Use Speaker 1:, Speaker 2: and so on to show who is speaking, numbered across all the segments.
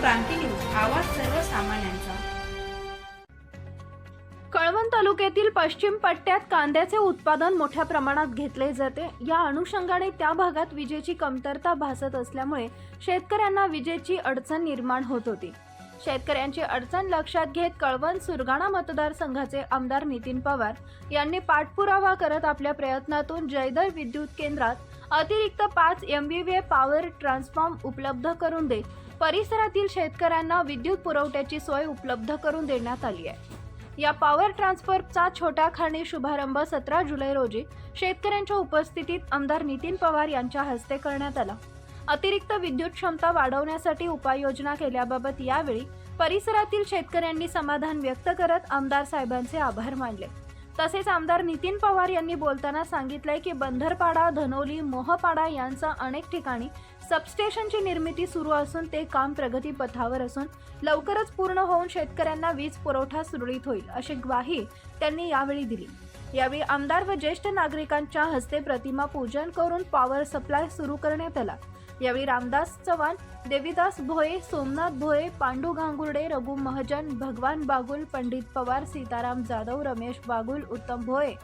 Speaker 1: क्रांती news आवाज सर्वसामान्यांचा.
Speaker 2: कळवण तालुक्यातील पश्चिम पट्ट्यात कांद्याचे उत्पादन मोठ्या प्रमाणात घेतले जाते. या अनुषंगाने त्या भागात विजेची कमतरता भासत असल्यामुळे शेतकऱ्यांना विजेची अडचण निर्माण होत होती. शेतकऱ्यांची अडचण लक्षात घेत कळवण सुरगाणा मतदारसंघाचे आमदार नितीन पवार यांनी पाठपुरावा करत आपल्या प्रयत्नातून जयदर विद्युत केंद्रात अतिरिक्त पाच एम बी पॉवर ट्रान्सफॉर्म उपलब्ध करून देत परिसरातील शेतकऱ्यांना विद्युत पुरवठ्याची सोय उपलब्ध करून देण्यात आली आहे. या पॉवर ट्रान्सफरचा छोटा खाणी शुभारंभ सतरा जुलै रोजी शेतकऱ्यांच्या उपस्थितीत आमदार नितीन पवार यांच्या हस्ते करण्यात आला. अतिरिक्त विद्युत क्षमता वाढवण्यासाठी उपाययोजना केल्याबाबत यावेळी परिसरातील शेतकऱ्यांनी समाधान व्यक्त करत आमदार साहेबांचे आभार मानले. तसेच आमदार नितीन पवार यांनी बोलताना सांगितलंय की बंदरपाडा धनोली मोहपाडा यांचा अनेक ठिकाणी सबस्टेशनची निर्मिती सुरू असून ते काम प्रगतीपथावर असून लवकरच पूर्ण होऊन शेतकऱ्यांना वीज पुरवठा सुरळीत होईल अशी ग्वाही त्यांनी यावेळी दिली. यावेळी आमदार व ज्येष्ठ नागरिकांच्या हस्ते प्रतिमा पूजन करून पॉवर सप्लाय सुरू करण्यात आला. यावेळी रामदास चव्हाण देवीदास भोये सोमनाथ भोये पांडू गांगुर्डे रघु महजन भगवान बागुल पंडित पवार सीताराम जाधव रमेश बागुल उत्तम भोये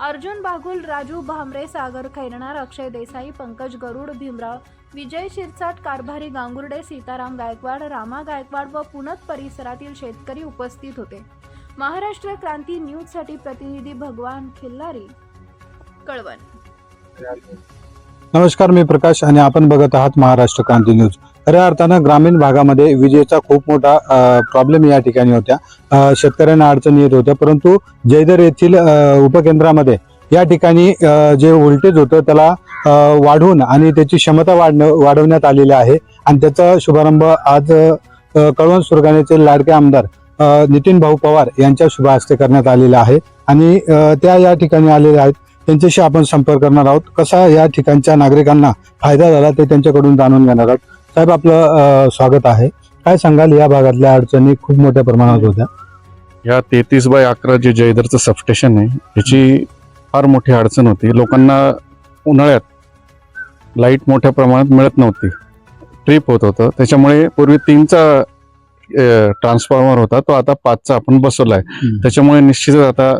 Speaker 2: अर्जुन बागुल राजू भामरे सागर खैरणार अक्षय देसाई पंकज गरुड भीमराव विजय शिरसाट कारभारी गांगुर्डे सीताराम गायकवाड रामा गायकवाड व पुनत परिसरातील शेतकरी उपस्थित होते. महाराष्ट्र क्रांती न्यूजसाठी प्रतिनिधी भगवान खिल्लारी. कळवण.
Speaker 3: नमस्कार मी प्रकाश आणि आपण बघत आहात महाराष्ट्र क्रांती न्यूज. खऱ्या अर्थानं ग्रामीण भागामध्ये विजेचा खूप मोठा प्रॉब्लेम या ठिकाणी होत्या. शेतकऱ्यांना अडचणी येत होत्या परंतु जयदर येथील उपकेंद्रामध्ये या ठिकाणी जे व्होल्टेज होतं त्याला वाढवून आणि त्याची क्षमता वाढणं वाढवण्यात आलेली आहे. आणि त्याचा शुभारंभ आज कळवण सुरगाण्याचे लाडके आमदार नितीन भाऊ पवार यांच्या शुभ हस्ते करण्यात आलेला आहे. आणि त्या या ठिकाणी आलेल्या आहेत. त्यांच्याशी आपण संपर्क करणार आहोत. कसा या ठिकाणच्या नागरिकांना फायदा झाला ते त्यांच्याकडून जाणून घेणार आहोत. साहेब आपलं स्वागत आहे. काय सांगाल? या भागातल्या अडचणी खूप मोठ्या प्रमाणात होत्या.
Speaker 4: या तेहतीस बाय अकरा जे जयदरचं सबस्टेशन आहे याची फार मोठी अडचण होती. लोकांना उन्हाळ्यात लाइट मोठ्या प्रमाणात मिळत नव्हती. ट्रिप होत होतं. त्याच्यामुळे पूर्वी तीनचा ट्रान्सफॉर्मर होता. तो आता पाचचा आपण बसवलाय. त्याच्यामुळे निश्चितच आता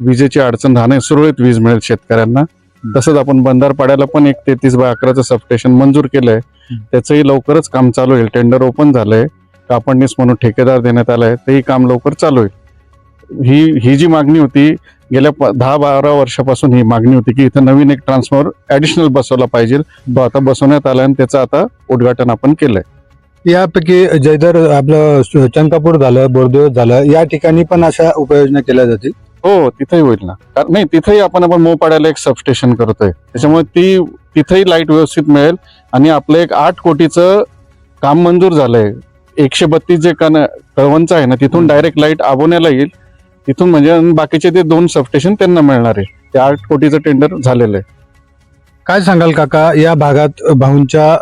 Speaker 4: विजेची अडचण राहणे सुरळीत वीज मिळेल शेतकऱ्यांना. तसंच आपण बंधारपाड्याला पण एक तेहतीस बाय अकराचं सबस्टेशन मंजूर केलंय. त्याचंही लवकरच काम चालू होईल. टेंडर ओपन झालंय. कापडणीस म्हणून ठेकेदार देण्यात आलाय. तेही काम लवकर चालू होईल. ही ही जी मागणी होती गेल्या दहा बारा वर्षापासून ही मागणी होती की इथं नवीन एक ट्रान्सफॉर्मर ऍडिशनल बसवला पाहिजे. तो आता बसवण्यात आला आणि त्याचं आता उद्घाटन आपण केलंय.
Speaker 3: यापैकी जयदर आपलं चंकापूर झालं बोरदेव झालं या ठिकाणी पण अशा उपाययोजना केल्या जातील?
Speaker 4: हो तिथेही होईल ना. कारण नाही तिथेही आपण आपण मोपाड्याला एक सबस्टेशन करतोय. त्याच्यामुळे ती तिथेही लाइट व्यवस्थित मिळेल आणि आपलं एक आठ कोटीचं काम मंजूर झालंय. एकशे बत्तीस जे कन कळवंच आहे ना तिथून डायरेक्ट लाइट आबोण्याला येईल. तिथून म्हणजे बाकीचे ते दोन सबस्टेशन त्यांना मिळणार आहे. ते आठ कोटीचं टेंडर झालेलं आहे.
Speaker 3: काय सांगाल काका या भागात भाऊंच्या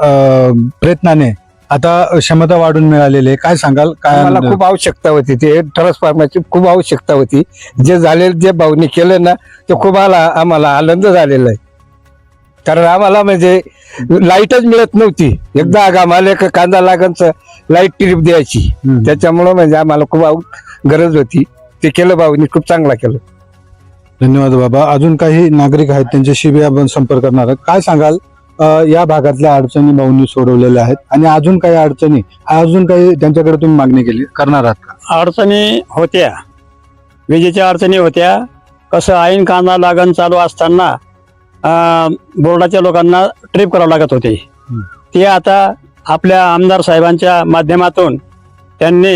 Speaker 3: प्रयत्नाने आता क्षमता वाढून मिळालेली आहे. काय सांगाल? काय
Speaker 5: मला खूप आवश्यकता होती ते. ट्रान्सफॉर्मरची खूप आवश्यकता होती. जे झालेलं जे भाऊनी केलं ना ते खूप आला आम्हाला आनंद झालेला आहे. कारण आम्हाला म्हणजे लाईटच मिळत नव्हती. एकदा आगाम आले का कांदा लागनच लाइट ट्रिप द्यायची. त्याच्यामुळं म्हणजे आम्हाला खूप आव- गरज होती. ते केलं भाऊनी खूप चांगला केलं.
Speaker 3: धन्यवाद बाबा. अजून काही नागरिक आहेत त्यांच्याशी बी आपण संपर्क करणार आहोत. काय सांगाल? या भागातल्या अडचणी भाऊंनी सोडवलेल्या आहेत. आणि अजून काही अडचणी अजून काही त्यांच्याकडे तुम्ही मागणी केली करणार आहात का?
Speaker 6: अडचणी होत्या. विजेच्या अडचणी होत्या. कसं ऐन कांदा लागण चालू असताना बोर्डाच्या लोकांना ट्रिप करावं लागत होते. ते आता आपल्या आमदार साहेबांच्या माध्यमातून त्यांनी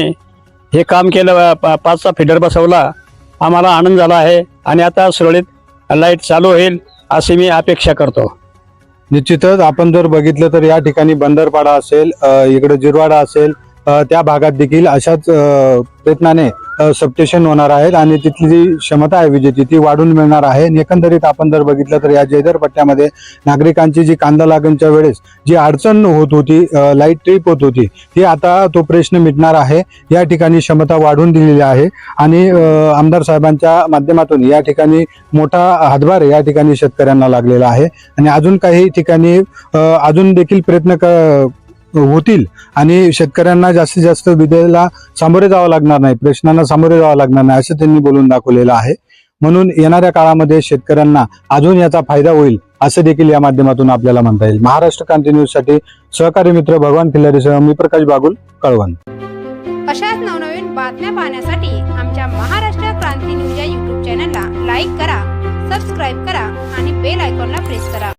Speaker 6: हे काम केलं पाचचा फिडर बसवला. आम्हाला आनंद झाला आहे आणि आता सुरळीत लाइट चालू होईल अशी मी अपेक्षा करतो.
Speaker 3: निश्चितच आपण जर बघितलं तर या ठिकाणी बंदरपाडा असेल इकडे जिरवाडा असेल त्या भागात देखील अशाच प्रयत्नाने सबस्टेशन होणार आहेत आणि तिथली जी क्षमता आहे विजेची ती वाढून मिळणार आहे. आणि एकंदरीत आपण जर बघितलं तर या जयदर पट्ट्यामध्ये नागरिकांची जी कांदा लागणच्या वेळेस जी अडचण होत होती लाइट ट्रीप होत होती ती आता तो प्रश्न मिटणार आहे. या ठिकाणी क्षमता वाढून दिलेली आहे. आणि आमदार साहेबांच्या माध्यमातून या ठिकाणी मोठा हातभार या ठिकाणी शेतकऱ्यांना लागलेला आहे. आणि अजून काही ठिकाणी अजून देखील प्रयत्न क होतील आणि शेतकऱ्यांना जास्तीत जास्त विजेला सामोरे जावं लागणार नाही प्रश्नांना सामोरे जावं लागणार नाही असं त्यांनी बोलून दाखवलेलं आहे. म्हणून येणाऱ्या काळामध्ये शेतकऱ्यांना अजून याचा फायदा होईल असं देखील या माध्यमातून आपल्याला म्हणता येईल. महाराष्ट्र क्रांती न्यूजसाठी सहकारी मित्र भगवान खिल्लारीसह मी प्रकाश बागुल कळवण.
Speaker 1: अशाच नवनवीन बातम्या पाहण्यासाठी आमच्या महाराष्ट्र क्रांती न्यूज या युट्यूब चॅनलला लाईक करा सबस्क्राईब करा आणि बेल आयकॉनला प्रेस करा.